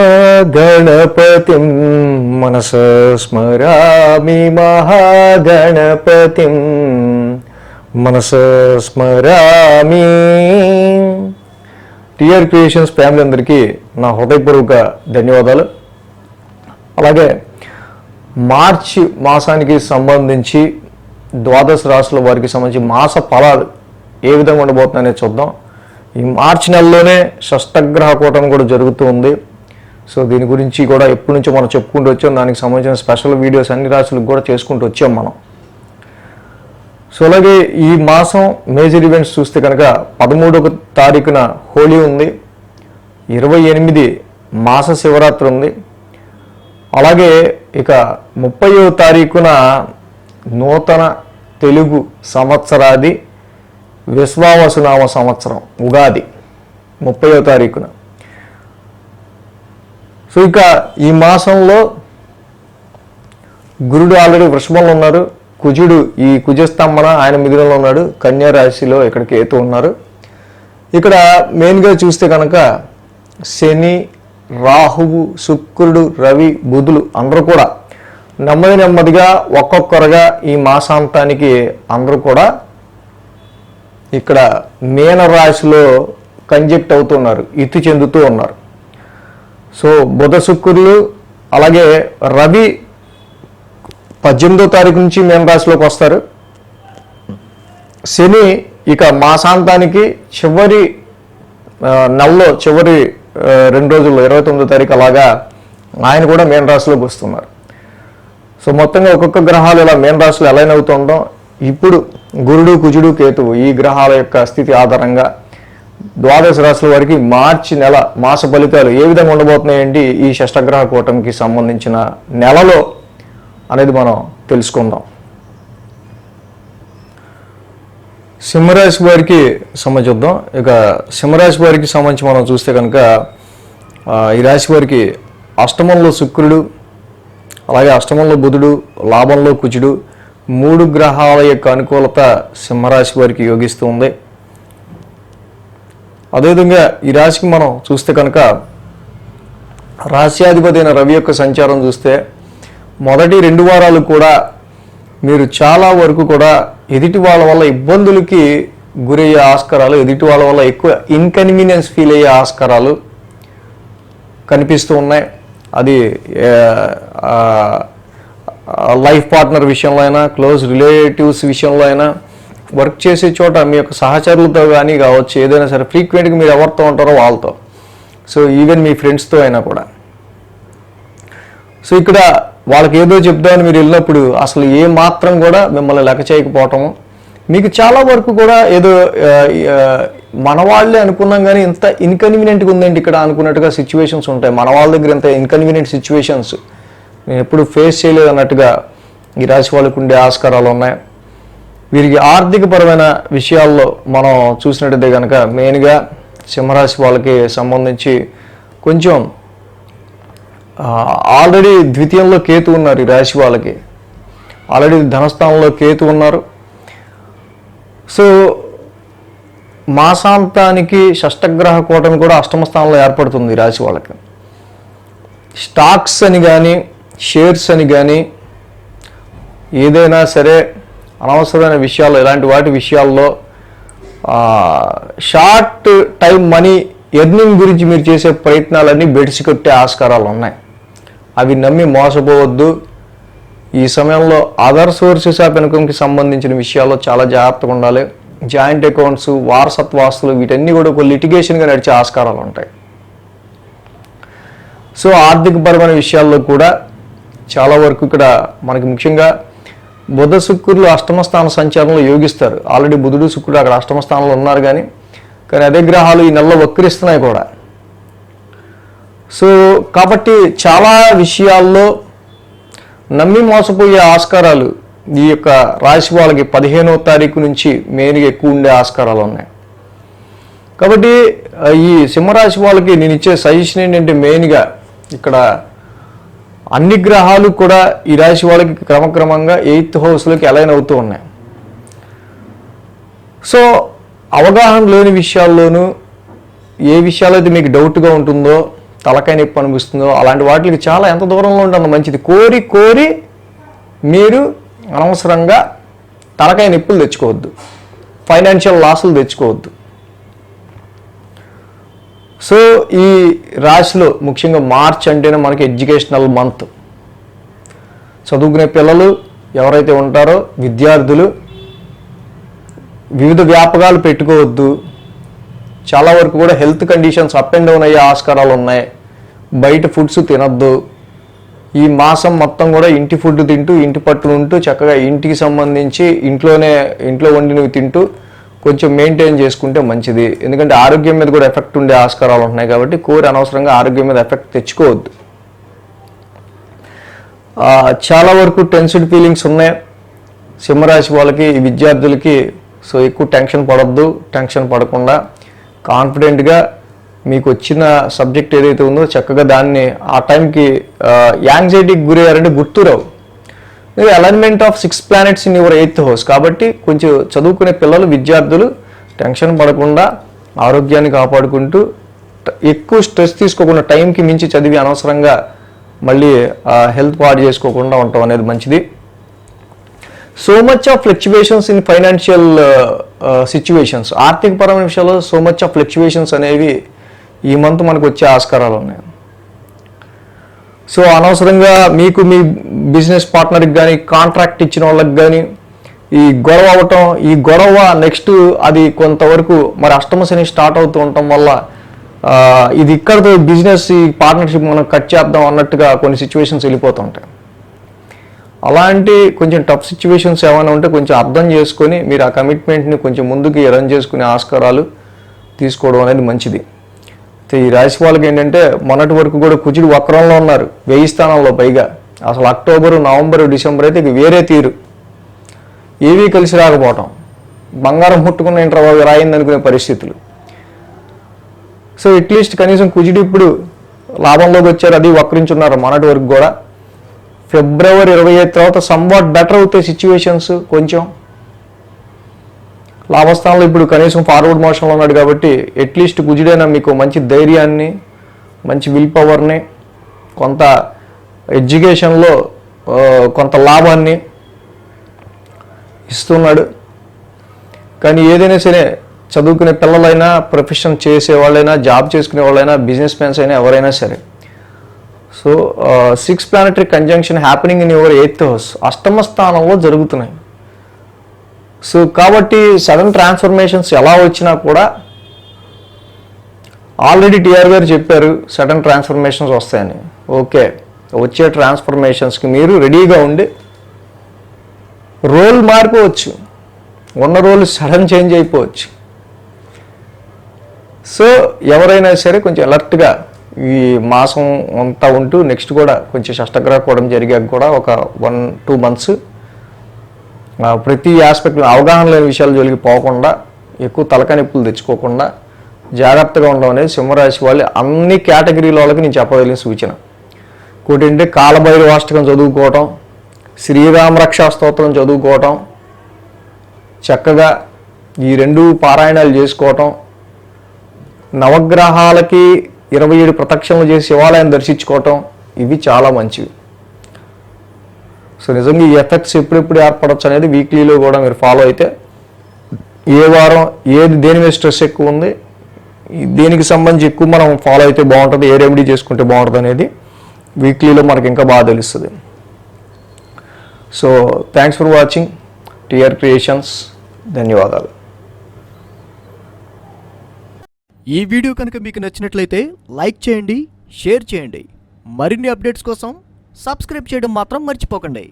మహాగణపతిం మనస స్మరామి మహాగణపతిం మనస స్మరామి. టిఆర్ క్రియేషన్స్ ఫ్యామిలీ అందరికీ నా హృదయపూర్వక ధన్యవాదాలు. అలాగే మార్చి మాసానికి సంబంధించి ద్వాదశ రాశుల వారికి సంబంధించి మాస ఫలాలు ఏ విధంగా ఉండబోతున్నాయనే చూద్దాం. ఈ మార్చి నెలలోనే షష్టగ్రహ కూటమి కూడా జరుగుతూ ఉంది. సో దీని గురించి కూడా ఎప్పటి నుంచో మనం చెప్పుకుంటూ వచ్చాం. దానికి సంబంధించిన స్పెషల్ వీడియోస్ అన్ని రాశులకు కూడా చేసుకుంటూ వచ్చాం మనం. సో అలాగే ఈ మాసం మేజర్ ఈవెంట్స్ చూస్తే కనుక పదమూడవ తారీఖున హోలీ ఉంది. ఇరవై ఎనిమిది మాస శివరాత్రి ఉంది. అలాగే ఇక ముప్పయో తారీఖున నూతన తెలుగు సంవత్సరాది విశ్వావసునామ సంవత్సరం ఉగాది ముప్పయో తారీఖున. సో ఇక ఈ మాసంలో గురుడు ఆల్రెడీ వృషభంలో ఉన్నారు కుజుడు ఈ కుజస్తంభన ఆయన మిథునంలో ఉన్నాడు. కన్యా రాశిలో ఇక్కడ కేతు ఉన్నారు. ఇక్కడ మెయిన్గా చూస్తే కనుక శని రాహువు శుక్రుడు రవి బుధులు అందరూ కూడా నెమ్మది నెమ్మదిగా ఒక్కొక్కరుగా ఈ మాసాంతానికి అందరూ కూడా ఇక్కడ మీనరాశిలో కంజెక్ట్ అవుతున్నారు ఇతి చెందుతూ ఉన్నారు. సో బుధ శుక్రులు అలాగే రవి పద్దెనిమిదో తారీఖు నుంచి మీనరాశిలోకి వస్తారు. శని ఇక మాసాంతానికి చివరి నెలలో చివరి రెండు రోజుల్లో ఇరవై తొమ్మిదో తారీఖు అలాగా ఆయన కూడా మీనరాశిలోకి వస్తున్నారు. సో మొత్తంగా ఒక్కొక్క గ్రహాలు ఇలా మీనరాశిలో ఎలా అవుతుందో ఇప్పుడు గురుడు కుజుడు కేతువు ఈ గ్రహాల యొక్క స్థితి ఆధారంగా ద్వాదశ రాశుల వారికి మార్చి నెల మాస ఫలితాలు ఏ విధంగా ఉండబోతున్నాయండి? ఈ షష్టగ్రహ కూటమికి సంబంధించిన నెలలో అనేది మనం తెలుసుకుందాం. సింహరాశి వారికి సంబంధిద్దాం ఇక సింహరాశి వారికి సంబంధించి మనం చూస్తే కనుక ఈ రాశి వారికి అష్టమంలో శుక్రుడు అలాగే అష్టమంలో బుధుడు లాభంలో కుజుడు మూడు గ్రహాల యొక్క అనుకూలత సింహరాశి వారికి యోగిస్తూ ఉంది. అదేవిధంగా ఈ రాశికి మనం చూస్తే కనుక రాశ్యాధిపతి అయిన రవి యొక్క సంచారం చూస్తే మొదటి రెండు వారాలు కూడా మీరు చాలా వరకు కూడా ఎదుటి వాళ్ళ వల్ల ఇబ్బందులకి గురయ్యే ఆస్కారాలు ఎదుటి వాళ్ళ వల్ల ఎక్కువ ఇన్కన్వీనియన్స్ ఫీల్ అయ్యే ఆస్కారాలు కనిపిస్తూ ఉన్నాయి. అది లైఫ్ పార్ట్నర్ విషయంలో అయినా క్లోజ్ రిలేటివ్స్ విషయంలో అయినా వర్క్ చేసే చోట మీ యొక్క సహచరులతో కానీ కావచ్చు ఏదైనా సరే ఫ్రీక్వెంట్గా మీరు ఎవరితో ఉంటారో వాళ్ళతో. సో ఈవెన్ మీ ఫ్రెండ్స్తో అయినా కూడా. సో ఇక్కడ వాళ్ళకి ఏదో చెప్దామని మీరు వెళ్ళినప్పుడు అసలు ఏ మాత్రం కూడా మిమ్మల్ని లెక్క చేయకపోవటము. మీకు చాలా వరకు కూడా ఏదో మన వాళ్ళే అనుకున్నాం కానీ ఇంత ఇన్కన్వీనియంట్గా ఉందండి ఇక్కడ అనుకున్నట్టుగా సిచ్యువేషన్స్ ఉంటాయి. మన వాళ్ళ దగ్గర ఇంత ఇన్కన్వీనియంట్ సిచ్యువేషన్స్. నేను ఎప్పుడు ఫేస్ చేయలేదు అన్నట్టుగా ఈ రాశి వాళ్ళకు ఉండే ఆస్కారాలు ఉన్నాయి. వీరికి ఆర్థికపరమైన విషయాల్లో మనం చూసినట్టయితే కనుక మెయిన్గా సింహరాశి వాళ్ళకి సంబంధించి కొంచెం ఆల్రెడీ ద్వితీయంలో కేతు ఉన్నారు ఈ రాశి వాళ్ళకి. ఆల్రెడీ ధనస్థానంలో కేతు ఉన్నారు. సో మాసాంతానికి షష్టగ్రహ కూటమి కూడా అష్టమ స్థానంలో ఏర్పడుతుంది ఈ రాశి వాళ్ళకి. స్టాక్స్ అని కానీ షేర్స్ అని కానీ ఏదైనా సరే అనవసరమైన విషయాలు ఇలాంటి వాటి విషయాల్లో షార్ట్ టైం మనీ ఎర్నింగ్ గురించి మీరు చేసే ప్రయత్నాలన్నీ బెడిసి కొట్టే ఆస్కారాలు ఉన్నాయి. అవి నమ్మి మోసపోవద్దు. ఈ సమయంలో అదర్ సోర్సెస్ ఆఫ్ ఇన్కమ్కి సంబంధించిన విషయాల్లో చాలా జాగ్రత్తగా ఉండాలి. జాయింట్ అకౌంట్స్ వారసత్వాస్తులు వీటన్నీ కూడా ఒక లిటిగేషన్గా నడిచే ఆస్కారాలు ఉంటాయి. సో ఆర్థికపరమైన విషయాల్లో కూడా చాలా వరకు ఇక్కడ మనకి ముఖ్యంగా బుధ శుక్రులు అష్టమ స్థాన సంచారంలో యోగిస్తారు. ఆల్రెడీ బుధుడు శుక్రుడు అక్కడ అష్టమ స్థానంలో ఉన్నారు కానీ కానీ అదే గ్రహాలు ఈ నెలలో వక్రిస్తున్నాయి కూడా. సో కాబట్టి చాలా విషయాల్లో నమ్మి మోసపోయే ఆస్కారాలు ఈ యొక్క రాశి వాళ్ళకి పదిహేనవ తారీఖు నుంచి మెయిన్గా ఎక్కువ ఉండే ఆస్కారాలు ఉన్నాయి. కాబట్టి ఈ సింహరాశి వాళ్ళకి నేను ఇచ్చే సజెషన్ ఏంటంటే మెయిన్గా ఇక్కడ అన్ని గ్రహాలు కూడా ఈ రాశి వాళ్ళకి క్రమక్రమంగా ఎయిత్ హౌస్లోకి అలైన్ అవుతూ ఉన్నాయి. సో అవగాహన లేని విషయాల్లోనూ ఏ విషయాలైతే మీకు డౌట్గా ఉంటుందో తలకాయ నొప్పి అనిపిస్తుందో అలాంటి వాటికి చాలా ఎంత దూరంలో ఉంటుంది మంచిది. కోరి కోరి మీరు అనవసరంగా తలకాయ నొప్పులు తెచ్చుకోవద్దు. ఫైనాన్షియల్ లాసులు తెచ్చుకోవద్దు. సో ఈ రాశిలో ముఖ్యంగా మార్చ్ అంటేనే మనకి ఎడ్యుకేషనల్ మంత్. చదువుకునే పిల్లలు ఎవరైతే ఉంటారో విద్యార్థులు వివిధ వ్యాపకాలు పెట్టుకోవద్దు. చాలా వరకు కూడా health conditions up and down అయ్యే ఆస్కారాలు ఉన్నాయి. బయట ఫుడ్స్ తినద్దు. ఈ మాసం మొత్తం కూడా ఇంటి ఫుడ్ తింటూ ఇంటి పట్టులు ఉంటూ చక్కగా ఇంటికి సంబంధించి ఇంట్లోనే ఇంట్లో వండినవి తింటూ కొంచెం మెయింటైన్ చేసుకుంటే మంచిది. ఎందుకంటే ఆరోగ్యం మీద కూడా ఎఫెక్ట్ ఉండే ఆస్కారాలు ఉంటున్నాయి కాబట్టి కోరి అనవసరంగా ఆరోగ్యం మీద ఎఫెక్ట్ తెచ్చుకోవద్దు. చాలా వరకు టెన్స్డ్ ఫీలింగ్స్ ఉన్నాయి. సింహరాశి వాళ్ళకి విద్యార్థులకి సో ఎక్కువ టెన్షన్ పడద్దు టెన్షన్ పడకుండా కాన్ఫిడెంట్గా మీకు వచ్చిన సబ్జెక్ట్ ఏదైతే ఉందో చక్కగా దాన్ని ఆ టైంకి యాంగ్జైటీకి గురయ్యారంటే గుర్తురావు. Alignment of six planets in your eighth house కాబట్టి కొంచెం చదువుకునే పిల్లలు విద్యార్థులు టెన్షన్ పడకుండా ఆరోగ్యాన్ని కాపాడుకుంటూ ఎక్కువ స్ట్రెస్ తీసుకోకుండా టైంకి మించి చదివి అనవసరంగా మళ్ళీ హెల్త్ పాడు చేసుకోకుండా ఉండటం అనేది మంచిది. So much of fluctuations in financial situations ఆర్థిక పరమైన విషయాల్లో సో మచ్ ఆఫ్ ఫ్లక్చువేషన్స్ అనేవి ఈ మంత్ మనకు వచ్చే ఆస్కారాలు ఉన్నాయి. సో అనవసరంగా మీకు మీ బిజినెస్ పార్ట్నర్కి కానీ కాంట్రాక్ట్ ఇచ్చిన వాళ్ళకి కానీ ఈ గొడవ అవ్వటం ఈ గొడవ నెక్స్ట్ అది కొంతవరకు మరి అష్టమ శని స్టార్ట్ అవుతూ ఉండటం వల్ల ఇది ఇక్కడతో బిజినెస్ ఈ పార్ట్నర్షిప్ మనం కట్ చేద్దాం అన్నట్టుగా కొన్ని సిచ్యువేషన్స్ వెళ్ళిపోతుంటాయి అలాంటి కొంచెం టఫ్ సిచ్యువేషన్స్ ఏమైనా ఉంటే కొంచెం అర్థం చేసుకొని మీరు ఆ కమిట్మెంట్ని కొంచెం ముందుకి రన్ చేసుకునే ఆస్కారాలు తీసుకోవడం అనేది మంచిది. ఈ రాశి వాళ్ళకి ఏంటంటే మొన్నటి వరకు కూడా కుజుడు వక్రంలో ఉన్నారు. వెయ్యి స్థానంలో పైగా. అసలు అక్టోబరు నవంబరు డిసెంబర్ అయితే ఇక వేరే తీరు. ఏవీ కలిసి రాకపోవటం. బంగారం ముట్టుకున్న ఇంటర్ రాయిందనుకునే పరిస్థితులు. సో అట్లీస్ట్ కనీసం కుజుడు ఇప్పుడు లాభంలోకి వచ్చారు. అది వక్రించున్నారు మొన్నటి వరకు కూడా. ఫిబ్రవరి ఇరవై ఐదు తర్వాత సంవాట్ బెటర్ అవుతాయి సిచ్యువేషన్స్ కొంచెం. లాభస్థానంలో ఇప్పుడు కనీసం ఫార్వర్డ్ మోషన్లో ఉన్నాడు కాబట్టి అట్లీస్ట్ గుజుడైనా మీకు మంచి ధైర్యాన్ని మంచి విల్ పవర్ని కొంత ఎడ్యుకేషన్లో కొంత లాభాన్ని ఇస్తున్నాడు. కానీ ఏదైనా సరే చదువుకునే పిల్లలైనా ప్రొఫెషన్ చేసే వాళ్ళైనా జాబ్ చేసుకునే వాళ్ళైనా బిజినెస్ మ్యాన్స్ అయినా ఎవరైనా సరే. So six planetary conjunction happening in your eighth house అష్టమ స్థానంలో జరుగుతున్నాయి. సో కాబట్టి సడన్ ట్రాన్స్ఫర్మేషన్స్ ఎలా వచ్చినా కూడా ఆల్రెడీ టిఆర్ గారు చెప్పారు సడన్ ట్రాన్స్ఫర్మేషన్స్ వస్తాయని. ఓకే వచ్చే ట్రాన్స్ఫర్మేషన్స్కి మీరు రెడీగా ఉండి రోల్ మారిపోవచ్చు. ఉన్న రోల్ సడన్ చేంజ్ అయిపోవచ్చు. సో ఎవరైనా సరే కొంచెం అలర్ట్గా ఈ మాసం అంతా ఉంటూ నెక్స్ట్ కూడా కొంచెం షష్టగ్రహ కూడం జరిగాక కూడా ఒక వన్ టూ మంత్స్ ప్రతి ఆస్పెక్ట్ అవగాహన లేని విషయాలు జోలికి పోకుండా ఎక్కువ తలకనిప్పులు తెచ్చుకోకుండా జాగ్రత్తగా ఉండడం అనేది సింహరాశి వాళ్ళు అన్ని కేటగిరీల వాళ్ళకి నేను చెప్పగలిగిన సూచన. ఇంకోటి ఏంటంటే కాలభైరవాష్టకం చదువుకోవటం శ్రీరామరక్షా స్తోత్రం చదువుకోవటం చక్కగా ఈ రెండు పారాయణాలు చేసుకోవటం నవగ్రహాలకి ఇరవై ఏడు ప్రదక్షిణలు చేసి శివాలయం దర్శించుకోవటం ఇవి చాలా మంచివి. సో నిజంగా ఈ ఎఫెక్ట్స్ ఎప్పుడెప్పుడు ఏర్పడవచ్చు అనేది వీక్లీలో కూడా మీరు ఫాలో అయితే ఏ వారం ఏది దేని మీద స్ట్రెస్ ఎక్కువ ఉంది దీనికి దేనికి సంబంధించి ఎక్కువ మనం ఫాలో అయితే బాగుంటుంది ఏ రెమెడీ చేసుకుంటే బాగుంటుంది అనేది వీక్లీలో మనకి ఇంకా బాగా తెలుస్తుంది. So thanks for watching TR Creations ధన్యవాదాలు. ఈ వీడియో కనుక మీకు నచ్చినట్లయితే లైక్ చేయండి షేర్ చేయండి. మరిన్ని అప్డేట్స్ కోసం సబ్స్క్రైబ్ చేయడం మాత్రం మర్చిపోకండి.